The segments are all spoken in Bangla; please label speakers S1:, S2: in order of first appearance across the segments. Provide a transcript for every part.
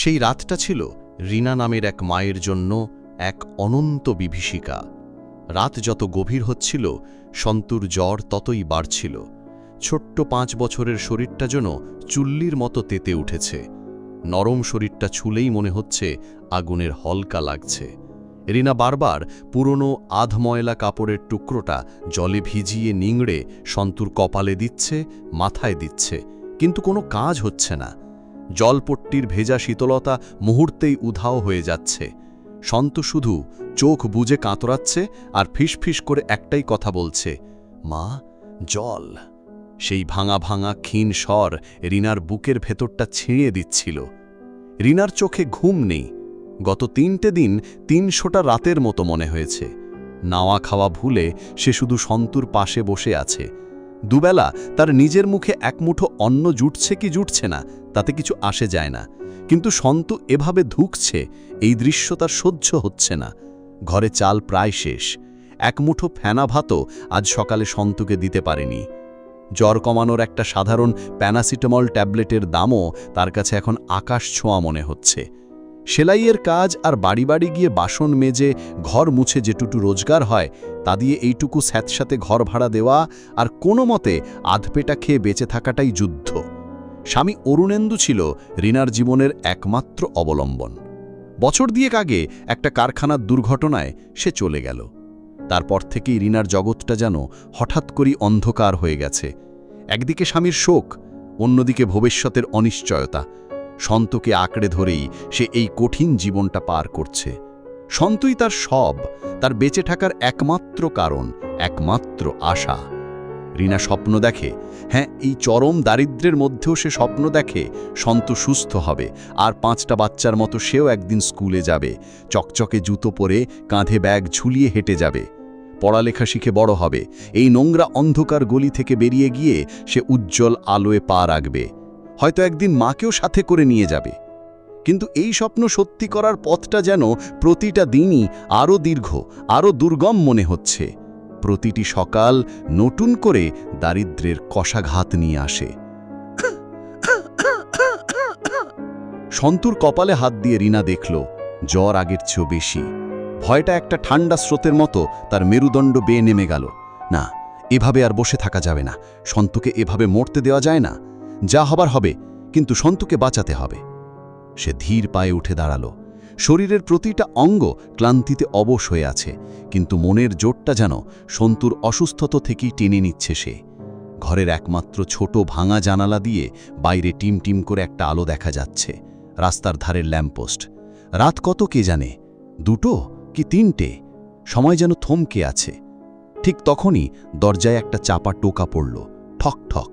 S1: সেই রাতটা ছিল রিনা নামের এক মায়ের জন্য এক অনন্ত বিভীষিকা। রাত যত গভীর হচ্ছিল, সন্তুর জ্বর ততই বাড়ছিল। ছোট্ট পাঁচ বছরের শরীরটা যেন চুল্লির মতো তেতে উঠেছে। নরম শরীরটা ছুলেই মনে হচ্ছে আগুনের হলকা লাগছে। রিনা বারবার পুরনো আধময়লা কাপড়ের টুকরোটা জলে ভিজিয়ে নিংড়ে সন্তুর কপালে দিচ্ছে, মাথায় দিচ্ছে, কিন্তু কোনো কাজ হচ্ছে না। জলপট্টির ভেজা শীতলতা মুহূর্তেই উধাও হয়ে যাচ্ছে। সন্ত শুধু চোখ বুজে কাতরাচ্ছে আর ফিসফিস করে একটাই কথা বলছে, মা, জল। সেই ভাঙা ভাঙা ক্ষীণ স্বর রিনার বুকের ভেতরটা ছিঁড়িয়ে দিচ্ছিল। রিনার চোখে ঘুম নেই। গত তিনটে দিন তিনশোটা রাতের মতো মনে হয়েছে। নাওয়া খাওয়া ভুলে সে শুধু সন্তুর পাশে বসে আছে। দুবেলা তার নিজের মুখে এক মুঠো অন্ন জুটছে কি জুটছে না, তাতে কিছু আসে যায় না। কিন্তু সন্তু এভাবে ধুকছে, এই দৃশ্য তার সহ্য হচ্ছে না। ঘরে চাল প্রায় শেষ। এক মুঠো ফেনা ভাতও আজ সকালে সন্তুকে দিতে পারেনি। জ্বর কমানোর একটা সাধারণ প্যানাসিটামল ট্যাবলেটের দামও তার কাছে এখন আকাশ ছোঁয়া মনে হচ্ছে। সেলাইয়ের কাজ আর বাড়ি বাড়ি গিয়ে বাসন মেজে, ঘর মুছে যেটুকু রোজগার হয়, তা দিয়ে এইটুকু স্যাঁতসাতে ঘর ভাড়া দেওয়া আর কোনো মতে আধপেটা খেয়ে বেঁচে থাকাটাই যুদ্ধ। স্বামী অরুণেন্দু ছিল রিনার জীবনের একমাত্র অবলম্বন। বছর দিয়েক আগে একটা কারখানার দুর্ঘটনায় সে চলে গেল। তারপর থেকেই রিনার জগৎটা যেন হঠাৎ করেই অন্ধকার হয়ে গেছে। একদিকে স্বামীর শোক, অন্যদিকে ভবিষ্যতের অনিশ্চয়তা। সন্তকে আঁকড়ে ধরেই সে এই কঠিন জীবনটা পার করছে। সন্তই তার সব, তার বেঁচে থাকার একমাত্র কারণ, একমাত্র আশা। রিনা স্বপ্ন দেখে হ্যাঁ এই চরম দারিদ্র্যের মধ্যেও সে স্বপ্ন দেখে সন্ত সুস্থ হবে, আর পাঁচটা বাচ্চার মতো সেও একদিন স্কুলে যাবে, চকচকে জুতো পরে কাঁধে ব্যাগ ঝুলিয়ে হেঁটে যাবে। পড়ালেখা শিখে বড় হবে, এই নোংরা অন্ধকার গলি থেকে বেরিয়ে গিয়ে সে উজ্জ্বল আলোয় পা রাখবে। হয়তো একদিন মাকেও সাথে করে নিয়ে যাবে। কিন্তু এই স্বপ্ন সত্যি করার পথটা যেন প্রতিটা দিনই আরও দীর্ঘ, আরও দুর্গম মনে হচ্ছে। প্রতিটি সকাল নতুন করে দারিদ্রের কষাঘাত নিয়ে আসে। সন্তুর কপালে হাত দিয়ে রিনা দেখল, জ্বর আগের চেয়েও বেশি। ভয়টা একটা ঠান্ডা স্রোতের মতো তার মেরুদণ্ড বেয়ে নেমে গেল। না, এভাবে আর বসে থাকা যাবে না। সন্তুকে এভাবে মরতে দেওয়া যায় না। যা হবার হবে, কিন্তু সন্তুকে বাঁচাতে হবে। সে ধীর পায়ে উঠে দাঁড়াল। শরীরের প্রতিটা অঙ্গ ক্লান্তিতে অবশ হয়ে আছে, কিন্তু মনের জোরটা যেন সন্তুর অসুস্থতা থেকেই টেনে নিচ্ছে সে। ঘরের একমাত্র ছোট ভাঙা জানালা দিয়ে বাইরে টিম টিম করে একটা আলো দেখা যাচ্ছে, রাস্তার ধারের ল্যাম্পপোস্ট। রাত কত কে জানে? দুটো কি তিনটে? সময় যেন থমকে আছে। ঠিক তখনই দরজায় একটা চাপা টোকা পড়ল ঠক ঠক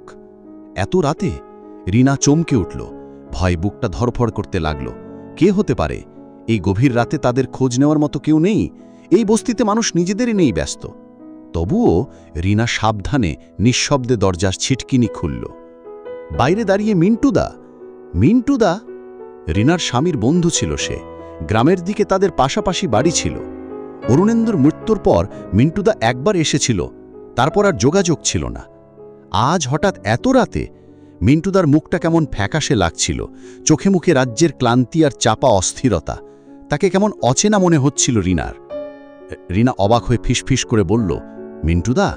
S1: এত রাতে? রিনা চমকে উঠল। ভয় বুকটা ধরফড় করতে লাগল। কে হতে পারে? এই গভীর রাতে তাদের খোঁজ নেওয়ার মতো কেউ নেই। এই বস্তিতে মানুষ নিজেদেরই নেই ব্যস্ত। তবুও রিনা সাবধানে, নিঃশব্দে দরজার ছিটকিনি খুলল। বাইরে দাঁড়িয়ে মিন্টুদা মিন্টুদা রিনার স্বামীর বন্ধু ছিল সে। গ্রামের দিকে তাদের পাশাপাশি বাড়ি ছিল। অরুণেন্দুর মৃত্যুর পর মিন্টুদা একবার এসেছিল। তারপর আর যোগাযোগ ছিল না। আজ হঠাৎ এত রাতে মিন্টুদার মুখটা কেমন ফ্যাকাশে লাগছিল, চোখে মুখে রাজ্যের ক্লান্তি আর চাপা অস্থিরতা, তাকে কেমন অচেনা মনে হচ্ছিল রিনার। রিনা অবাক হয়ে ফিসফিস করে বলল, মিন্টুদা,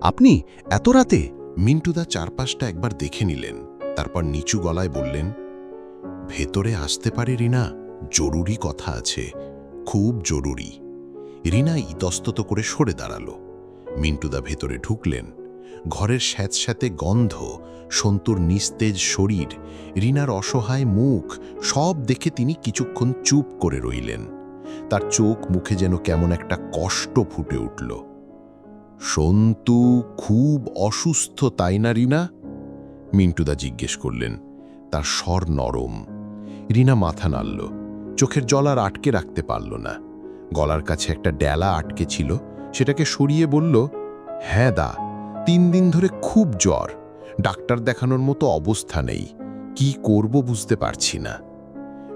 S1: আপনি এত রাতে?
S2: মিন্টুদা চারপাশটা একবার দেখে নিলেন, তারপর নিচু গলায় বললেন, ভেতরে আসতে পারে রিনা, জরুরি কথা আছে, খুব জরুরি। রিনা ইতস্তত করে সরে দাঁড়াল। মিন্টুদা ভেতরে ঢুকলেন ঘরের স্যাঁতস্যাঁতে গন্ধ, সন্তুর নিস্তেজ শরীর, রিনার অসহায় মুখ, সব দেখে তিনি কিছুক্ষণ চুপ করে রইলেন। তার চোখ মুখে যেন কেমন একটা কষ্ট ফুটে উঠল। সন্তু, খুব অসুস্থ তাই না, রিনা? মিন্টুদা জিজ্ঞেস করলেন। তার স্বর নরম। রিনা মাথা নাড়ল। চোখের জল আর আটকে রাখতে পারল না। গলার কাছে একটা ডেলা আটকে ছিল। সেটাকে সরিয়ে বলল হ্যাঁ দা তিন দিন ধরে খুব জ্বর। ডাক্তার দেখানোর মতো অবস্থা নেই। কি করব বুঝতে পারছি না।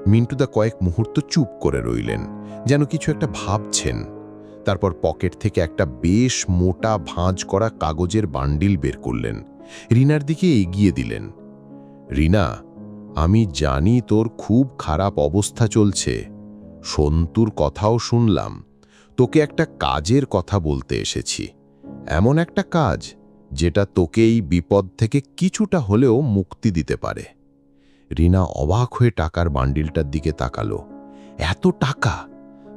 S2: মিন্টুদা কয়েক মুহূর্ত চুপ করে রইলেন, যেন কিছু একটা ভাবছেন। তারপর পকেট থেকে একটা বেশ মোটা ভাঁজ করা কাগজের বান্ডিল বের করলেন। রিনার দিকে এগিয়ে দিলেন। রিনা,
S1: আমি জানি তোর খুব খারাপ অবস্থা চলছে। সন্তুর কথাও শুনলাম। তোকে একটা কাজের কথা বলতে এসেছি। এমন একটা কাজ যেটা তোকে এই বিপদ থেকে কিছুটা হলেও মুক্তি দিতে পারে। রিনা অবাক হয়ে টাকার বান্ডিলটার দিকে তাকালো। এত টাকা?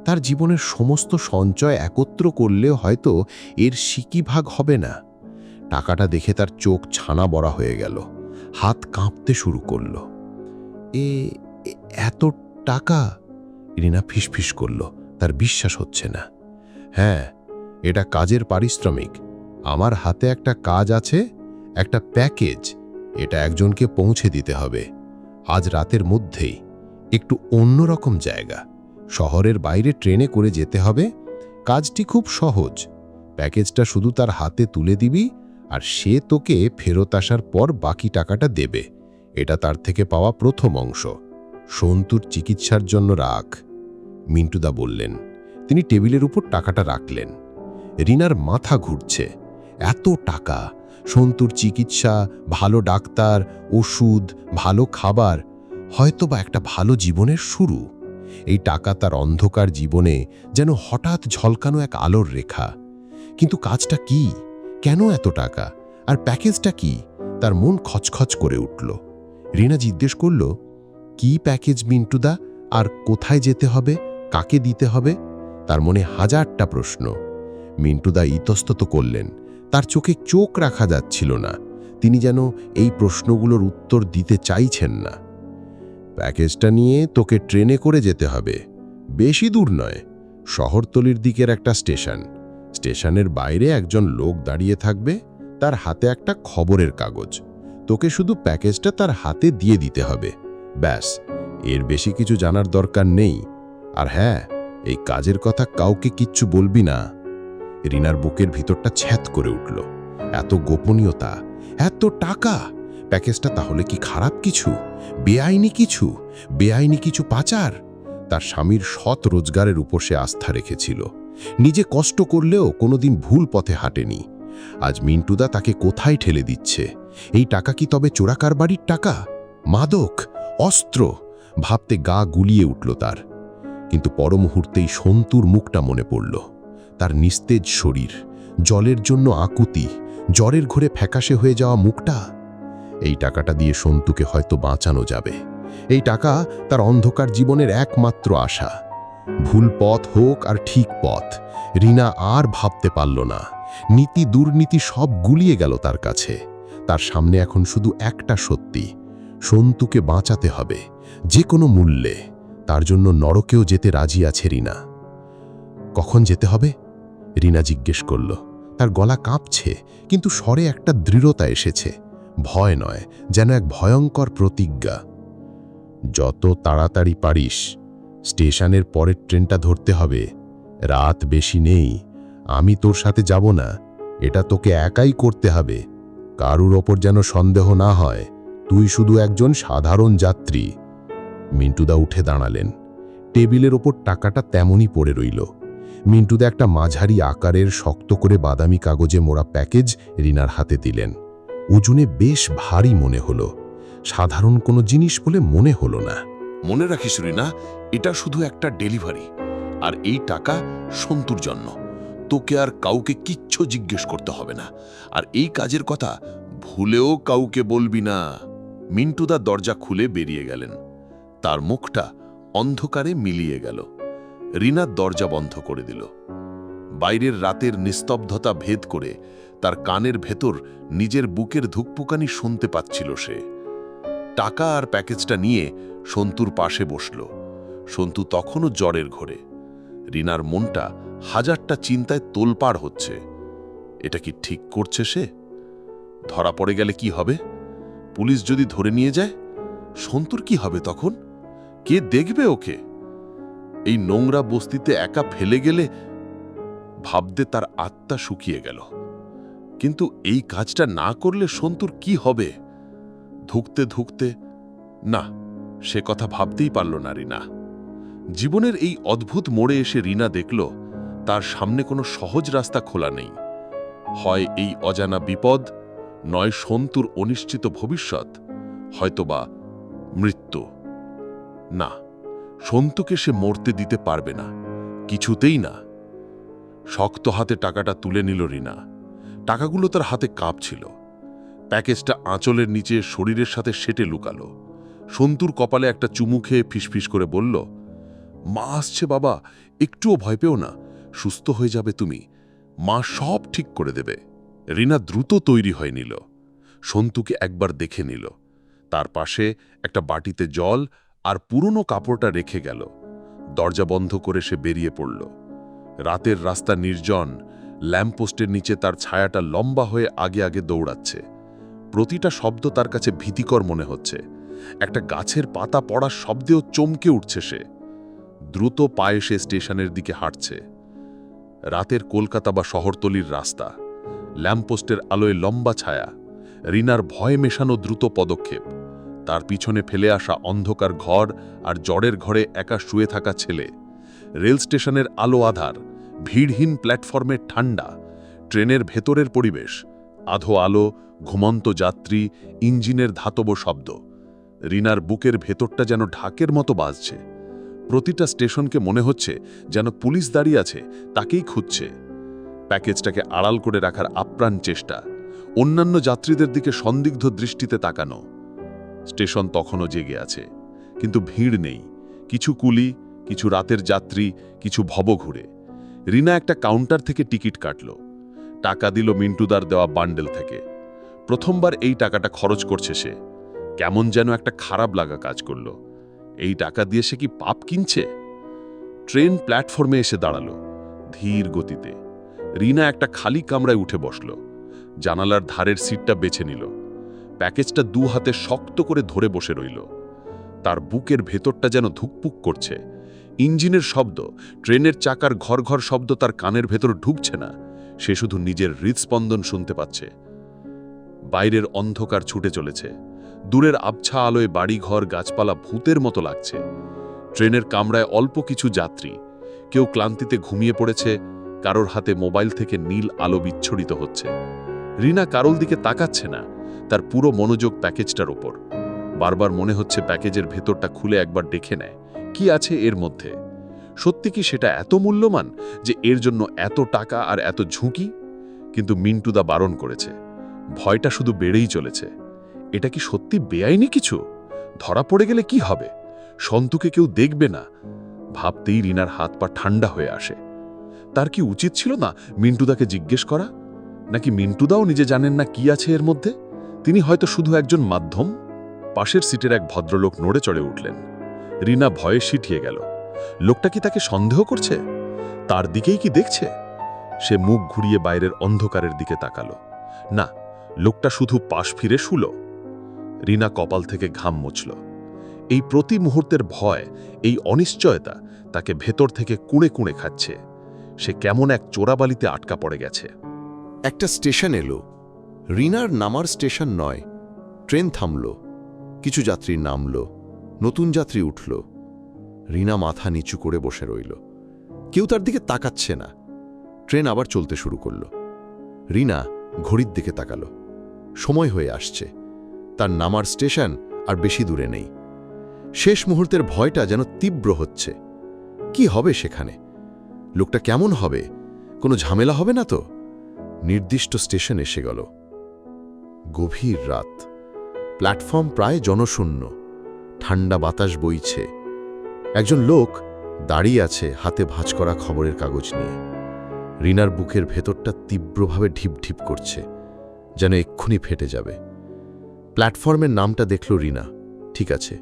S1: তার জীবনের সমস্ত সঞ্চয় একত্র করলেও হয়তো এর সিকি ভাগ হবে না। টাকাটা দেখে তার চোখ ছানা বড়া হয়ে গেল। হাত কাঁপতে শুরু করল। এ, এ- এত টাকা? রিনা ফিসফিস করল। তার বিশ্বাস হচ্ছে না। হ্যাঁ এটা কাজের পারিশ্রমিক। আমার হাতে একটা কাজ আছে, একটা প্যাকেজ। এটা একজনকে পৌঁছে দিতে হবে। আজ রাতের মধ্যেই। একটু অন্যরকম জায়গা। শহরের বাইরে ট্রেনে করে যেতে হবে। কাজটি খুব সহজ। প্যাকেজটা শুধু তার হাতে তুলে দিবি, আর সে তোকে ফেরত আসার পর বাকি টাকাটা দেবে। এটা তার থেকে পাওয়া প্রথম অংশ। সন্তুর চিকিৎসার জন্য রাখ। মিন্টুদা বললেন। তিনি টেবিলের উপর টাকাটা রাখলেন। রিনার মাথা ঘুরছে। এত টাকা, সন্তুর চিকিৎসা, ভালো ডাক্তার, ওষুধ, ভালো খাবার, হয়তোবা একটা ভালো জীবনের শুরু। এই টাকা তার অন্ধকার জীবনে যেন হঠাৎ ঝলকানো এক আলোর রেখা। কিন্তু কাজটা কি? কেন এত টাকা? আর প্যাকেজটা কি? তার মন খচখচ করে উঠল। রিনা জিজ্ঞেস করল, কি প্যাকেজ মিন্টুদা? আর কোথায় যেতে হবে? কাকে দিতে হবে? তার মনে হাজারটা প্রশ্ন। মিন্টুদা ইতস্তত করলেন। তার চোখে চোখ রাখা যাচ্ছিল না। তিনি যেন এই প্রশ্নগুলোর উত্তর দিতে চাইছেন না। প্যাকেজটা নিয়ে তোকে ট্রেনে করে যেতে হবে। বেশি দূর নয়, শহরতলির দিকের একটা স্টেশন। স্টেশনের বাইরে একজন লোক দাঁড়িয়ে থাকবে, তার হাতে একটা খবরের কাগজ। তোকে শুধু প্যাকেজটা তার হাতে দিয়ে দিতে হবে। ব্যাস, এর বেশি কিছু জানার দরকার নেই। আর হ্যাঁ এই কাজের কথা কাউকে কিচ্ছু বলবি না। রিনার বুকের ভিতরটা ছ্যাত করে উঠল। এত গোপনীয়তা, এত টাকা! প্যাকেজটা তাহলে কি খারাপ কিছু? বেআইনি কিছু? বেআইনি কিছু পাচার? তার স্বামীর সৎ রোজগারের উপর সে আস্থা রেখেছিল। নিজে কষ্ট করলেও কোনোদিন ভুল পথে হাঁটেনি। আজ মিন্টুদা তাকে কোথায় ঠেলে দিচ্ছে? এই টাকা কি তবে চোরাকার বাড়ির টাকা? মাদক? অস্ত্র? ভাবতে গা গুলিয়ে উঠল তার। কিন্তু পর মুহূর্তেই সন্তুর মুখটা মনে পড়ল। তার নিস্তেজ শরীর, জলের জন্য আকুতি, জ্বরের ঘরে ফ্যাকাশে হয়ে যাওয়া মুখটা। এই টাকাটা দিয়ে সন্তুকে হয়তো বাঁচানো যাবে। এই টাকা তার অন্ধকার জীবনের একমাত্র আশা। ভুল পথ হোক আর ঠিক পথ, রিনা আর ভাবতে পারল না। নীতি, দুর্নীতি সব গুলিয়ে গেল তার কাছে। তার সামনে এখন শুধু একটা সত্যি, সন্তুকে বাঁচাতে হবে, যে কোনো মূল্যে। তার জন্য নরকেও যেতে রাজি আছে রিনা। কখন যেতে হবে? রিনা জিজ্ঞেস করল, তার গলা কাঁপছে, কিন্তু স্বরে একটা দৃঢ়তা এসেছে। ভয় নয়, যেন এক ভয়ঙ্কর প্রতিজ্ঞা। যত তাড়াতাড়ি পারিস, স্টেশনের পরের ট্রেনটা ধরতে হবে। রাত বেশি নেই, আমি তোর সাথে যাব না, এটা তোকে একাই করতে হবে। কারুর ওপর যেন সন্দেহ না হয়, তুই শুধু একজন সাধারণ যাত্রী। মিন্টুদা উঠে দাঁড়ালেন। টেবিলের ওপর টাকাটা তেমনই পড়ে রইল। মিন্টুদা একটা মাঝারি আকারের শক্ত করে বাদামি কাগজে মোড়া প্যাকেজ রিনার হাতে দিলেন। ওজনে বেশ ভারী মনে হলো। সাধারণ কোনো জিনিস বলে মনে হলো না।
S3: মনে রাখিস রিনা, এটা শুধু একটা ডেলিভারি, আর এই টাকা সন্তুর জন্য। তোকে আর কাউকে কিচ্ছু জিজ্ঞেস করতে হবে না। আর এই কাজের কথা ভুলেও কাউকে বলবি না। মিন্টুদা দরজা খুলে বেরিয়ে গেলেন। তার মুখটা অন্ধকারে মিলিয়ে গেল। রিনা দরজা বন্ধ করে দিল। বাইরের রাতের নিস্তব্ধতা ভেদ করে তার কানের ভেতর নিজের বুকের ধুকপুকানি শুনতে পাচ্ছিল সে। টাকা আর প্যাকেজটা নিয়ে সন্তুর পাশে বসল। সন্তু তখনও জ্বরের ঘরে। রিনার মনটা হাজারটা চিন্তায় তোলপাড় হচ্ছে। এটা কি ঠিক করছে সে? ধরা পড়ে গেলে কি হবে? পুলিশ যদি ধরে নিয়ে যায়, সন্তুর কি হবে তখন? কে দেখবে ওকে? এই নোংরা বস্তিতে একা ফেলে গেলে ভাবতে তার আত্মা শুকিয়ে গেল। কিন্তু এই কাজটা না করলে সন্তুর কি হবে? ধুকতে ধুকতে, না, সে কথা ভাবতেই পারল না রিনা। জীবনের এই অদ্ভুত মোড়ে এসে রিনা দেখল, তার সামনে কোনো সহজ রাস্তা খোলা নেই। হয় এই অজানা বিপদ, নয় সন্তুর অনিশ্চিত ভবিষ্যৎ, হয়তোবা মৃত্যু। না সন্তুকে সে মরতে দিতে পারবে না, কিছুতেই না। শক্ত হাতে টাকাটা তুলে নিল রিনা। টাকাগুলো তার হাতে কাঁপছিল। প্যাকেজটা আঁচলের নিচে শরীরের সাথে সেটে লুকালো। সন্তুর কপালে একটা চুমু খেয়ে ফিসফিস করে বলল, মা আসছে বাবা, একটুও ভয় পেও না, সুস্থ হয়ে যাবে তুমি। মা সব ঠিক করে দেবে। রিনা দ্রুত তৈরি হয়ে নিল। সন্তুকে একবার দেখে নিল। তার পাশে একটা বাটিতে জল আর পুরনো কাপড়টা রেখে গেল। দরজা বন্ধ করে সে বেরিয়ে পড়ল। রাতের রাস্তা নির্জন, ল্যাম্পপোস্টের নিচে তার ছায়াটা লম্বা হয়ে আগে আগে দৌড়াচ্ছে। প্রতিটা শব্দ তার কাছে ভীতিকর মনে হচ্ছে। একটা গাছের পাতা পড়ার শব্দেও চমকে উঠছে সে। দ্রুত পায়ে সে স্টেশনের দিকে হাঁটছে। রাতের কলকাতা বা শহরতলির রাস্তা, ল্যাম্পপোস্টের আলোয় লম্বা ছায়া, রিনার ভয় মেশানো দ্রুত পদক্ষেপ। তার পিছনে ফেলে আসা অন্ধকার ঘর আর জড়ের ঘরে একা শুয়ে থাকা ছেলে। রেল স্টেশনের আলো আধার, ভিড়হীন প্ল্যাটফর্মের ঠান্ডা, ট্রেনের ভেতরের পরিবেশ, আধো আলো, ঘুমন্ত যাত্রী, ইঞ্জিনের ধাতব শব্দ। রিনার বুকের ভেতরটা যেন ঢাকের মতো বাজছে। প্রতিটা স্টেশনকে মনে হচ্ছে যেন পুলিশ দাঁড়িয়ে আছে, তাকেই খুঁজছে। প্যাকেজটাকে আড়াল করে রাখার আপ্রাণ চেষ্টা। অন্যান্য যাত্রীদের দিকে সন্দিগ্ধ দৃষ্টিতে তাকানো। স্টেশন তখনও জেগে আছে। কিন্তু ভিড় নেই। কিছু কুলি, কিছু রাতের যাত্রী, কিছু ভব ঘুরে রিনা একটা কাউন্টার থেকে টিকিট কাটল। টাকা দিল মিন্টুদার দেওয়া বান্ডেল থেকে। প্রথমবার এই টাকাটা খরচ করছে সে। কেমন যেন একটা খারাপ লাগা কাজ করল। এই টাকা দিয়ে সে কি পাপ কিনছে? ট্রেন প্ল্যাটফর্মে এসে দাঁড়াল, ধীর গতিতে। রিনা একটা খালি কামরায় উঠে বসল। জানালার ধারের সিটটা বেছে নিল। প্যাকেজটা দু হাতে শক্ত করে ধরে বসে রইল। তার বুকের ভেতরটা যেন ধুকপুক করছে। ইঞ্জিনের শব্দ, ট্রেনের চাকার ঘর ঘর শব্দ তার কানের ভেতর ঢুকছে না। সে শুধু নিজের হৃদস্পন্দন শুনতে পাচ্ছে। বাইরের অন্ধকার ছুটে চলেছে। দূরের আবছা আলোয় বাড়িঘর, গাছপালা ভূতের মতো লাগছে। ট্রেনের কামরায় অল্প কিছু যাত্রী। কেউ ক্লান্তিতে ঘুমিয়ে পড়েছে। কারোর হাতে মোবাইল থেকে নীল আলো বিচ্ছরিত হচ্ছে। রিনা কারোর দিকে তাকাচ্ছে না। তার পুরো মনোযোগ প্যাকেজটার ওপর। বারবার মনে হচ্ছে প্যাকেজের ভেতরটা খুলে একবার দেখে নেয়, কি আছে এর মধ্যে? সত্যি কি সেটা এত মূল্যবান যে এর জন্য এত টাকা আর এত ঝুঁকি? কিন্তু মিন্টুদা বারণ করেছে, ভয়টা শুধু বেড়েই চলেছে। এটা কি সত্যি বেআইনি কিছু? ধরা পড়ে গেলে কি হবে? সন্তুকে কেউ দেখবে না। ভাবতেই রিনার হাত পা ঠান্ডা হয়ে আসে। তার কি উচিত ছিল না মিন্টুদাকে জিজ্ঞেস করা? নাকি মিন্টুদাও নিজে জানেন না কি আছে এর মধ্যে? তিনি হয়তো শুধু একজন মাধ্যম। পাশের সিটের এক ভদ্রলোক নড়ে চড়ে উঠলেন। রিনা ভয়ে সিটিয়ে গেল। লোকটা কি তাকে সন্দেহ করছে? তার দিকেই কি দেখছে? সে মুখ ঘুরিয়ে বাইরের অন্ধকারের দিকে তাকালো। না, লোকটা শুধু পাশ ফিরে শুল। রিনা কপাল থেকে ঘাম মুছল। এই প্রতি মুহূর্তের ভয়, এই অনিশ্চয়তা তাকে ভেতর থেকে কুঁড়ে কুঁড়ে খাচ্ছে। সে কেমন এক চোরাবালিতে আটকা পড়ে গেছে।
S1: একটা স্টেশন এলো। রিনার নামার স্টেশন নয়। ট্রেন থামল। কিছু যাত্রী নামল। নতুন যাত্রী উঠল। রিনা মাথা নিচু করে বসে রইল। কেউ তার দিকে তাকাচ্ছে না। ট্রেন আবার চলতে শুরু করল। রিনা ঘড়ির দিকে তাকালো। সময় হয়ে আসছে। তার নামার স্টেশন আর বেশি দূরে নেই। শেষ মুহূর্তের ভয়টা যেন তীব্র হচ্ছে। কি হবে সেখানে? লোকটা কেমন হবে? কোনো ঝামেলা হবে না তো? নির্দিষ্ট স্টেশন এসে গেল। গভীর রাত। প্ল্যাটফর্ম প্রায় জনশূন্য। ঠান্ডা বাতাস বইছে। একজন লোক দাঁড়িয়ে আছে হাতে ভাঁজ করা খবরের কাগজ নিয়ে। রিনার বুকের ভেতরটা তীব্রভাবে ঢিপ ঢিপ করছে, যেন এক্ষুনি ফেটে যাবে। প্ল্যাটফর্মের নামটা দেখল রিনা। ঠিক আছে।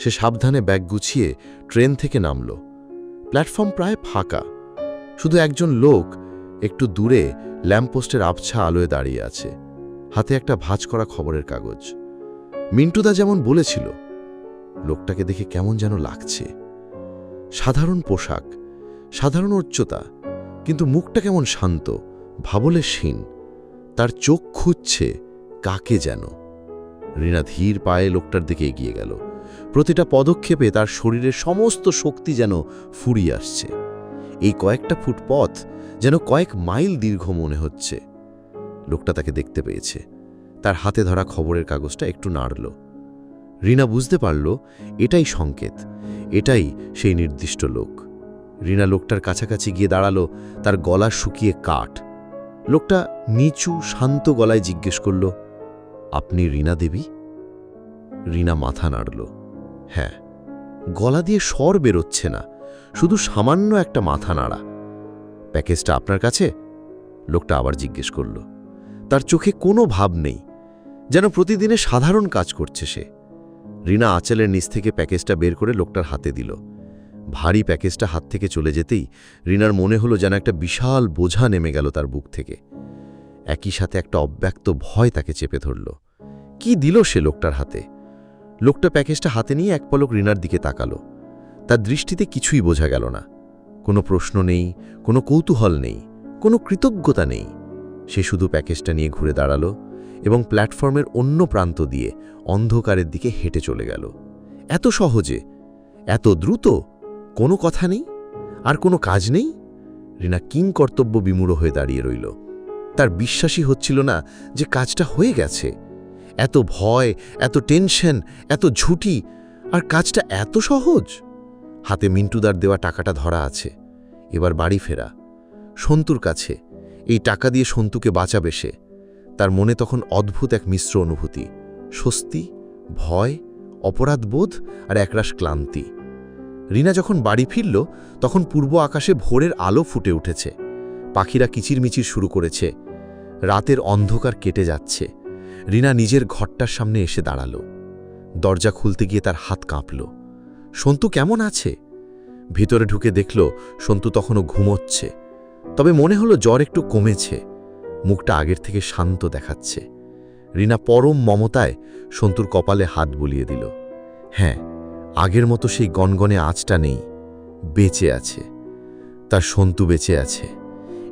S1: সে সাবধানে ব্যাগ গুছিয়ে ট্রেন থেকে নামল। প্ল্যাটফর্ম প্রায় ফাঁকা। শুধু একজন লোক একটু দূরে ল্যাম্পপোস্টের আবছা আলোয় দাঁড়িয়ে আছে। হাতে একটা ভাঁজ করা খবরের কাগজ। মিন্টুদা যেমন বলেছিল, লোকটাকে দেখে কেমন যেন লাগছে। সাধারণ পোশাক, সাধারণ উচ্চতা, কিন্তু মুখটা কেমন শান্ত ভাবলে ক্ষীণ তার চোখ খুঁজছে কাকে যেন। রিনা ধীর পায়ে লোকটার দিকে এগিয়ে গেল। প্রতিটা পদক্ষেপে তার শরীরের সমস্ত শক্তি যেন ফুরিয়ে আসছে। এই কয়েকটা ফুট পথ যেন কয়েক মাইল দীর্ঘ মনে হচ্ছে। লোকটা তাকে দেখতে পেয়েছে। তার হাতে ধরা খবরের কাগজটা একটু নাড়ল। রিনা বুঝতে পারল, এটাই সংকেত, এটাই সেই নির্দিষ্ট লোক। রিনা লোকটার কাছাকাছি গিয়ে দাঁড়াল, তার গলা শুকিয়ে কাঠ। লোকটা নিচু, শান্ত গলায় জিজ্ঞেস করল, আপনি রিনা দেবী? রিনা মাথা নাড়ল হ্যাঁ গলা দিয়ে স্বর বেরোচ্ছে না, শুধু সামান্য একটা মাথা নাড়া। প্যাকেজটা আপনার কাছে? লোকটা আবার জিজ্ঞেস করল তার চোখে কোনো ভাব নেই, যেন প্রতিদিনে সাধারণ কাজ করছে সে। রিনা আঁচলের নিচ থেকে প্যাকেজটা বের করে লোকটার হাতে দিল। ভারী প্যাকেজটা হাত থেকে চলে যেতেই রিনার মনে হলো যেন একটা বিশাল বোঝা নেমে গেল তার বুক থেকে। একই সাথে একটা অব্যক্ত ভয় তাকে চেপে ধরল। কি দিল সে লোকটার হাতে? লোকটা প্যাকেজটা হাতে নিয়ে এক পলক রিনার দিকে তাকালো। তার দৃষ্টিতে কিছুই বোঝা গেল না। কোনো প্রশ্ন নেই, কোনো কৌতূহল নেই, কোনো কৃতজ্ঞতা নেই। সে শুধু প্যাকেজটা নিয়ে ঘুরে দাঁড়াল এবং প্ল্যাটফর্মের অন্য প্রান্ত দিয়ে অন্ধকারের দিকে হেঁটে চলে গেল। এত সহজে? এত দ্রুত? কোনো কথা নেই? আর কোনো কাজ নেই? রিনা কিং কর্তব্য বিমূঢ় হয়ে দাঁড়িয়ে রইল। তার বিশ্বাসই হচ্ছিল না যে কাজটা হয়ে গেছে। এত ভয়, এত টেনশন, এত ঝুঁটি, আর কাজটা এত সহজ? হাতে মিন্টুদার দেওয়া টাকাটা ধরা আছে। এবার বাড়ি ফেরা। সন্তুর কাছে। এই টাকা দিয়ে সন্তুকে বাঁচাবে সে। তার মনে তখন অদ্ভুত এক মিশ্র অনুভূতি, স্বস্তি, ভয়, অপরাধবোধ আর একরাশ ক্লান্তি। রিনা যখন বাড়ি ফিরল, তখন পূর্ব আকাশে ভোরের আলো ফুটে উঠেছে। পাখিরা কিচিরমিচির শুরু করেছে। রাতের অন্ধকার কেটে যাচ্ছে। রিনা নিজের ঘরটার সামনে এসে দাঁড়াল। দরজা খুলতে গিয়ে তার হাত কাঁপল। সন্তু কেমন আছে? ভিতরে ঢুকে দেখল, সন্তু তখনও ঘুমোচ্ছে। তবে মনে হলো জ্বর একটু কমেছে। মুখটা আগের থেকে শান্ত দেখাচ্ছে। রিনা পরম মমতায় সন্তুর কপালে হাত বুলিয়ে দিল। হ্যাঁ আগের মতো সেই গনগনে আঁচটা নেই। বেঁচে আছে। তার সন্তু বেঁচে আছে।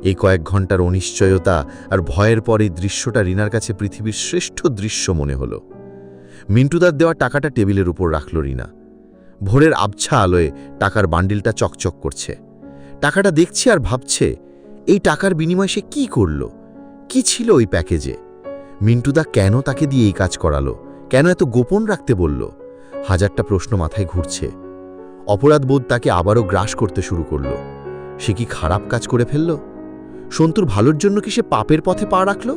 S1: এই কয়েক ঘণ্টার অনিশ্চয়তা আর ভয়ের পর এই দৃশ্যটা রিনার কাছে পৃথিবীর শ্রেষ্ঠ দৃশ্য মনে হল। মিন্টুদার দেওয়া টাকাটা টেবিলের উপর রাখল রিনা। ভোরের আবছা আলোয় টাকার বান্ডিলটা চকচক করছে। টাকাটা দেখছে আর ভাবছে এই টাকার বিনিময়ে সে কি করল? কি ছিল ওই প্যাকেজে? মিন্টুদা কেন তাকে দিয়ে এই কাজ করালো? কেন এত গোপন রাখতে বলল? হাজারটা প্রশ্ন মাথায় ঘুরছে। অপরাধবোধ তাকে আবারও গ্রাস করতে শুরু করল। সে কি খারাপ কাজ করে ফেলল? সন্তুর ভালোর জন্য কি সে পাপের পথে পা রাখল?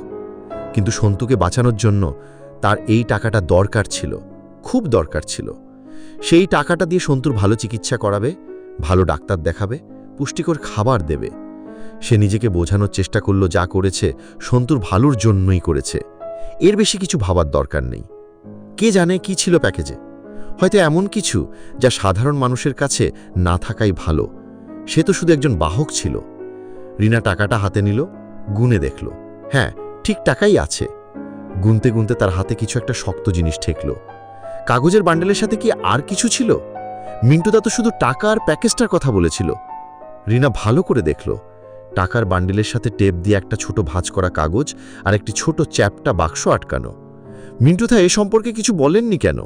S1: কিন্তু সন্তুকে বাঁচানোর জন্য তার এই টাকাটা দরকার ছিল, খুব দরকার ছিল। সেই টাকাটা দিয়ে সন্তুর ভালো চিকিৎসা করাবে, ভালো ডাক্তার দেখাবে, পুষ্টিকর খাবার দেবে। সে নিজেকে বোঝানোর চেষ্টা করল যা করেছে, সন্তুর ভালোর জন্যই করেছে। এর বেশি কিছু ভাবার দরকার নেই। কে জানে কি ছিল প্যাকেজে? হয়তো এমন কিছু যা সাধারণ মানুষের কাছে না থাকাই ভালো। সে তো শুধু একজন বাহক ছিল। রিনা টাকাটা হাতে নিল, গুনে দেখল। হ্যাঁ ঠিক টাকাই আছে। গুনতে গুনতে তার হাতে কিছু একটা শক্ত জিনিস ঠেকল। কাগজের বান্ডেলের সাথে কি আর কিছু ছিল? মিন্টুদা তো শুধু টাকা আর প্যাকেজটার কথা বলেছিল। রিনা ভালো করে দেখল। টাকার বান্ডিলের সাথে টেপ দিয়ে একটা ছোট ভাঁজ করা কাগজ আর একটি ছোট চ্যাপটা বাক্স আটকানো। মিন্টুদা এ সম্পর্কে কিছু বলেননি কেন?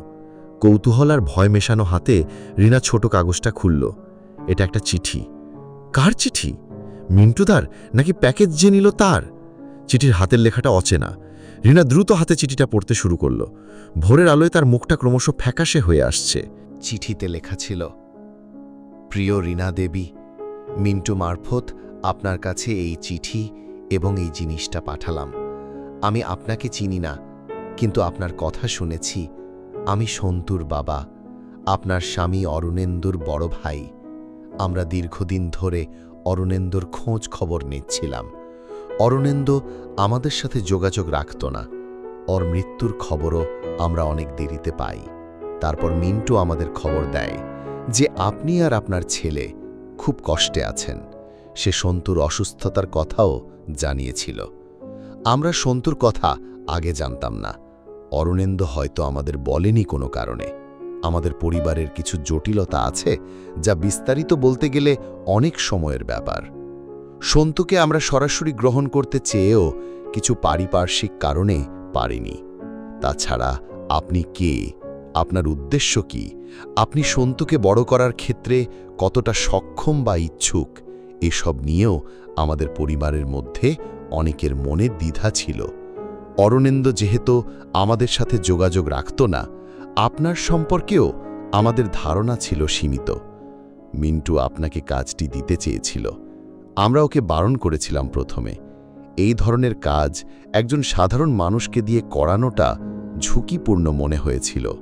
S1: কৌতূহল আর ভয় মেশানো হাতে রিনা ছোট কাগজটা খুলল। এটা একটা চিঠি। কার চিঠি? মিন্টুদার নাকি প্যাকেজ যে নিল তার? চিঠির হাতের লেখাটা অচেনা। রিনা দ্রুত হাতে চিঠিটা পড়তে শুরু করল। ভোরের আলোয় তার মুখটা ক্রমশ ফ্যাকাশে হয়ে আসছে।
S4: চিঠিতে লেখা ছিল, প্রিয় রিনা দেবী, মিন্টু মারফত আপনার কাছে এই চিঠি এবং এই জিনিসটা পাঠালাম। আমি আপনাকে চিনি না, কিন্তু আপনার কথা শুনেছি। আমি সন্তুর বাবা, আপনার স্বামী অরুণেন্দুর বড় ভাই। আমরা দীর্ঘদিন ধরে অরুণেন্দুর খোঁজ খবর নিচ্ছিলাম। অরুণেন্দু আমাদের সাথে যোগাযোগ রাখত না। ওর মৃত্যুর খবরও আমরা অনেক দেরিতে পাই। তারপর মিন্টু আমাদের খবর দেয় যে আপনি আর আপনার ছেলে খুব কষ্টে আছেন। সে সন্তুর অসুস্থতার কথাও জানিয়েছিল। আমরা সন্তুর কথা আগে জানতাম না। অরুণেন্দু হয়তো আমাদের বলেনি কোনো কারণে। আমাদের পরিবারের কিছু জটিলতা আছে যা বিস্তারিত বলতে গেলে অনেক সময়ের ব্যাপার। সন্তুকে আমরা সরাসরি গ্রহণ করতে চেয়েও কিছু পারিপার্শ্বিক কারণে পারিনি। তাছাড়া আপনি কে? আপনার উদ্দেশ্য কি? আপনি সন্তুকে বড় করার ক্ষেত্রে কতটা সক্ষম বা ইচ্ছুক? এসব নিয়েও আমাদের পরিবারের মধ্যে অনেকের মনে দ্বিধা ছিল। অরণেন্দ্র যেহেতু আমাদের সাথে যোগাযোগ রাখত না,
S5: আপনার সম্পর্কেও আমাদের ধারণা ছিল সীমিত। মিন্টু আপনাকে কাজটি দিতে চেয়েছিল। আমরা ওকে বারণ করেছিলাম প্রথমে। এই ধরনের কাজ একজন সাধারণ মানুষকে দিয়ে করানোটা ঝুঁকিপূর্ণ মনে হয়েছিল।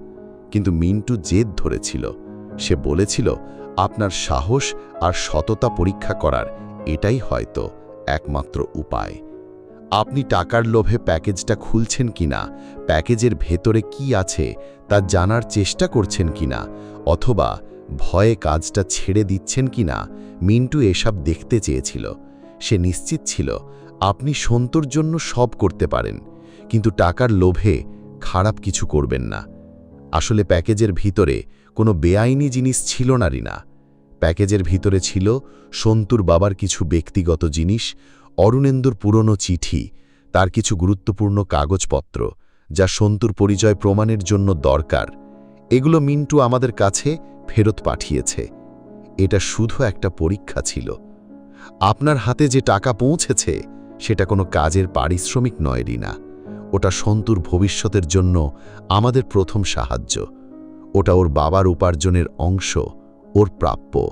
S5: কিন্তু মিন্টু জেদ ধরেছিল। সে বলেছিল আপনার সাহস আর সততা পরীক্ষা করার এটাই হয়তো একমাত্র উপায়। আপনি টাকার লোভে প্যাকেজটা খুলছেন কিনা, প্যাকেজের ভেতরে কি আছে তা জানার চেষ্টা করছেন কিনা, অথবা ভয়ে কাজটা ছেড়ে দিচ্ছেন কিনা মিন্টু এসব দেখতে চেয়েছিল। সে নিশ্চিত ছিল আপনি সন্তর জন্য সব করতে পারেন, কিন্তু টাকার লোভে খারাপ কিছু করবেন না। আসলে প্যাকেজের ভিতরে কোনো বেআইনি জিনিস ছিল না, রিনা। প্যাকেজের ভিতরে ছিল সন্তুর বাবার কিছু ব্যক্তিগত জিনিস, অরুণেন্দুর পুরনো চিঠি, তার কিছু গুরুত্বপূর্ণ কাগজপত্র, যা সন্তুর পরিচয় প্রমাণের জন্য দরকার। এগুলো মিন্টু আমাদের কাছে ফেরত পাঠিয়েছে। এটা শুধু একটা পরীক্ষা ছিল। আপনার হাতে যে টাকা পৌঁছেছে, সেটা কোনো কাজের পারিশ্রমিক নয়, রিনা। ওটা সন্তুর ভবিষ্যতের জন্য আমাদের প্রথম সাহায্য। ওটা ওর বাবার উপার্জনের অংশ, ওর প্রাপ্য।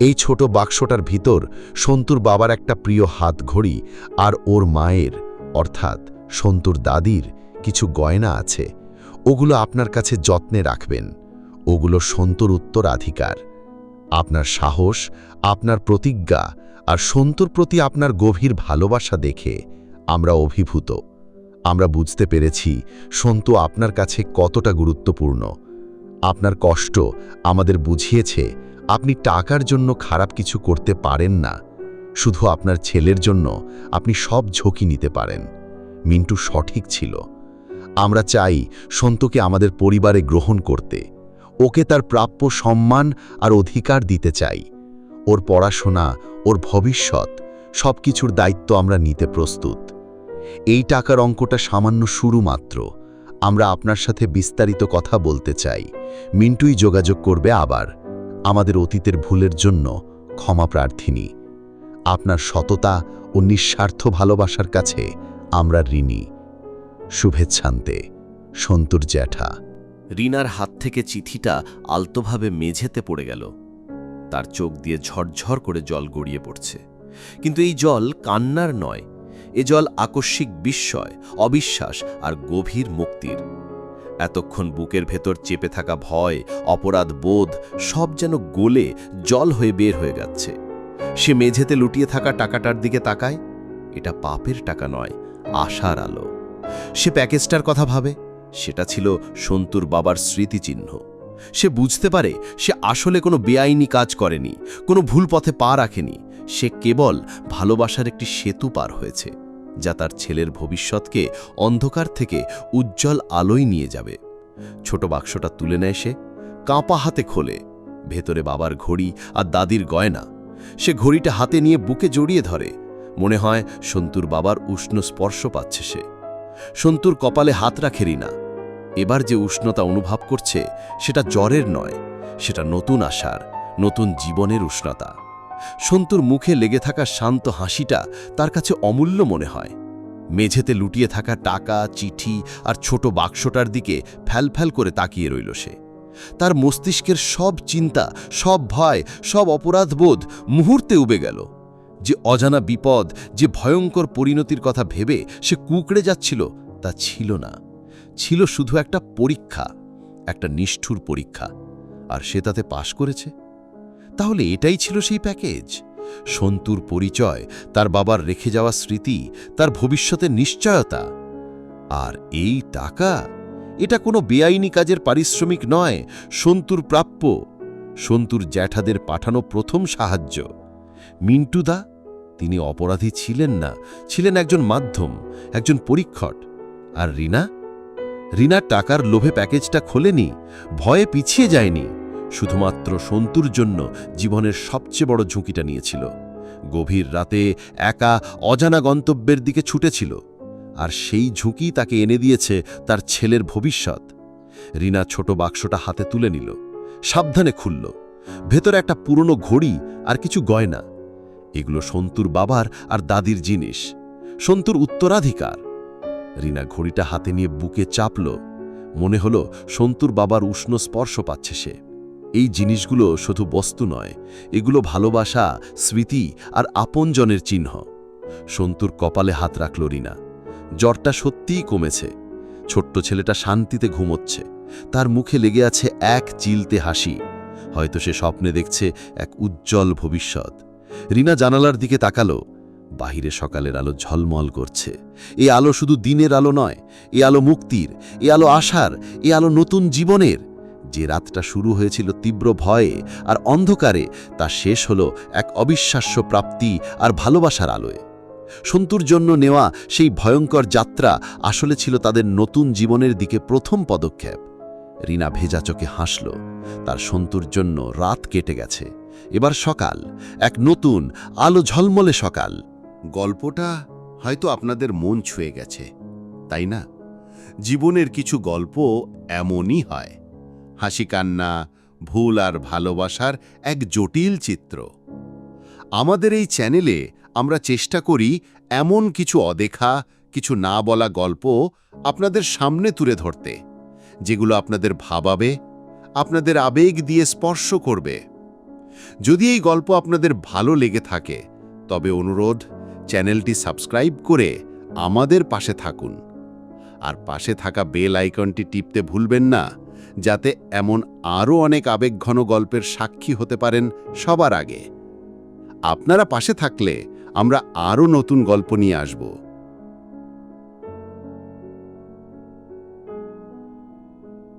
S5: এই ছোট বাক্সটার ভিতর সন্তুর বাবার একটা প্রিয় হাত ঘড়ি আর ওর মায়ের, অর্থাৎ সন্তুর দাদির, কিছু গয়না আছে। ওগুলো আপনার কাছে যত্নে রাখবেন। ওগুলো সন্তুর উত্তরাধিকার। আপনার সাহস, আপনার প্রতিজ্ঞা আর সন্তুর প্রতি আপনার গভীর ভালোবাসা দেখে আমরা অভিভূত। আমরা বুঝতে পেরেছি সন্তু আপনার কাছে কতটা গুরুত্বপূর্ণ। আপনার কষ্ট আমাদের বুঝিয়েছে, আপনি টাকার জন্য খারাপ কিছু করতে পারেন না। শুধু আপনার ছেলের জন্য আপনি সব ঝুঁকি নিতে পারেন। মিন্টু সঠিক ছিল। আমরা চাই সন্তুকে আমাদের পরিবারে গ্রহণ করতে। ওকে তার প্রাপ্য সম্মান আর অধিকার দিতে চাই। ওর পড়াশোনা, ওর ভবিষ্যৎ সব কিছুর দায়িত্ব আমরা নিতে প্রস্তুত। এই টাকার অঙ্কটা সামান্য শুরু মাত্র। আমরা আপনার সাথে বিস্তারিত কথা বলতে চাই। মিন্টুই যোগাযোগ করবে আবার। আমাদের অতীতের ভুলের জন্য ক্ষমা প্রার্থিনী। আপনার সততা ও নিঃস্বার্থ ভালোবাসার কাছে আমরা ঋণী। শুভেচ্ছান্তে, সন্তুর জ্যাঠা।
S1: রিনার হাত থেকে চিঠিটা আলতোভাবে মেঝেতে পড়ে গেল। তার চোখ দিয়ে ঝরঝর করে জল গড়িয়ে পড়ছে। কিন্তু এই জল কান্নার নয় এ জল আকস্মিক বিস্ময়, অবিশ্বাস আর গভীর মুক্তির। এতক্ষণ বুকের ভেতর চেপে থাকা ভয়, অপরাধ বোধ সব যেন গোলে, জল হয়ে বের হয়ে যাচ্ছে। সে মেঝেতে লুটিয়ে থাকা টাকাটার দিকে তাকায়। এটা পাপের টাকা নয়, আশার আলো। সে প্যাকেজটার কথা ভাবে, সেটা ছিল সন্তুর বাবার স্মৃতিচিহ্ন। সে বুঝতে পারে, সে আসলে কোনো বেআইনি কাজ করেনি, কোনো ভুল পথে পা রাখেনি। সে কেবল ভালোবাসার একটি সেতু পার হয়েছে। যা তার ছেলের ভবিষ্যৎকে অন্ধকার থেকে উজ্জ্বল আলোয় নিয়ে যাবে। ছোট বাক্সটা তুলে নেয় সে, কাঁপা হাতে খোলে। ভেতরে বাবার ঘড়ি আর দাদির গয়না। সে ঘড়িটা হাতে নিয়ে বুকে জড়িয়ে ধরে। মনে হয় সন্তুর বাবার উষ্ণ স্পর্শ পাচ্ছে সে। সন্তুর কপালে হাত রাখেরই না এবার যে উষ্ণতা অনুভব করছে, সেটা জ্বরের নয়, সেটা নতুন আশার, নতুন জীবনের উষ্ণতা। সন্তুর মুখে লেগে থাকা শান্ত হাসিটা তার কাছে অমূল্য মনে হয়। মেঝেতে লুটিয়ে থাকা টাকা, চিঠি আর ছোট বাক্সটার দিকে ফ্যালফ্যাল করে তাকিয়ে রইল সে। তার মস্তিষ্কের সব চিন্তা, সব ভয়, সব অপরাধবোধ মুহূর্তে উবে গেল। যে অজানা বিপদ, যে ভয়ঙ্কর পরিণতির কথা ভেবে সে কুকড়ে যাচ্ছিল, তা ছিল না। ছিল শুধু একটা পরীক্ষা, একটা নিষ্ঠুর পরীক্ষা। আর সে তাতে পাশ করেছে? তাহলে এটাই ছিল সেই প্যাকেজ। সন্তুর পরিচয়, তার বাবার রেখে যাওয়া স্মৃতি, তার ভবিষ্যতের নিশ্চয়তা। আর এই টাকা? এটা কোনো বেআইনি কাজের পারিশ্রমিক নয়, সন্তুর প্রাপ্য, সন্তুর জ্যাঠাদের পাঠানো প্রথম সাহায্য। মিন্টুদা তিনি অপরাধী ছিলেন না, ছিলেন একজন মাধ্যম, একজন পরীক্ষট আর রিনা? রিনা টাকার লোভে প্যাকেজটা খোলেনি, ভয়ে পিছিয়ে যায়নি। শুধুমাত্র সন্তুর জন্য জীবনের সবচেয়ে বড় ঝুঁকিটা নিয়েছিল। গভীর রাতে একা অজানা গন্তব্যের দিকে ছুটেছিল, আর সেই ঝুঁকি তাকে এনে দিয়েছে তার ছেলের ভবিষ্যৎ। রিনা ছোট বাক্সটা হাতে তুলে নিল, সাবধানে খুলল। ভেতরে একটা পুরনো ঘড়ি আর কিছু গয়না। এগুলো সন্তুর বাবার আর দাদির জিনিস। সন্তুর উত্তরাধিকার। রিনা ঘড়িটা হাতে নিয়ে বুকে চাপল। মনে হলো সন্তুর বাবার উষ্ণ স্পর্শ পাচ্ছে সে। এই জিনিসগুলো শুধু বস্তু নয়, এগুলো ভালোবাসা, স্মৃতি আর আপনজনের চিহ্ন। সন্তুর কপালে হাত রাখল রিনা। জ্বরটা সত্যিই কমেছে। ছোট্ট ছেলেটা শান্তিতে ঘুমোচ্ছে। তার মুখে লেগে আছে এক চিলতে হাসি। হয়তো সে স্বপ্নে দেখছে এক উজ্জ্বল ভবিষ্যৎ। রিনা জানালার দিকে তাকালো। বাহিরে সকালের আলো ঝলমল করছে। এ আলো শুধু দিনের আলো নয়, এ আলো মুক্তির, এ আলো আশার, এ আলো নতুন জীবনের। যে রাতটা শুরু হয়েছিল তীব্র ভয়ে আর অন্ধকারে, তা শেষ হলো এক অবিশ্বাস্য প্রাপ্তি আর ভালোবাসার আলোয়। সন্তুর জন্য নেওয়া সেই ভয়ঙ্কর যাত্রা আসলে ছিল তাদের নতুন জীবনের দিকে প্রথম পদক্ষেপ। রিনা ভেজা চোখে হাসল, তার সন্তুর জন্য রাত কেটে গেছে। এবার সকাল, এক নতুন, আলো ঝলমলে সকাল।
S6: গল্পটা হয়তো আপনাদের মন ছুঁয়ে গেছে, তাই না? জীবনের কিছু গল্প এমনই হয়। হাসি কান্না ভুল আর ভালোবাসার এক জটিল চিত্র। আমাদের এই চ্যানেলে আমরা চেষ্টা করি এমন কিছু অদেখা, কিছু না বলা গল্প আপনাদের সামনে তুলে ধরতে, যেগুলো আপনাদের ভাবাবে, আপনাদের আবেগ দিয়ে স্পর্শ করবে। যদি এই গল্প আপনাদের ভালো লেগে থাকে, তবে অনুরোধ, চ্যানেলটি সাবস্ক্রাইব করে আমাদের পাশে থাকুন। আর পাশে থাকা বেল আইকনটি টিপতে ভুলবেন না। যাতে এমন আরও অনেক আবেগঘন গল্পের সাক্ষী হতে পারেন সবার আগে। আপনারা পাশে থাকলে আমরা আরও নতুন গল্প নিয়ে আসব।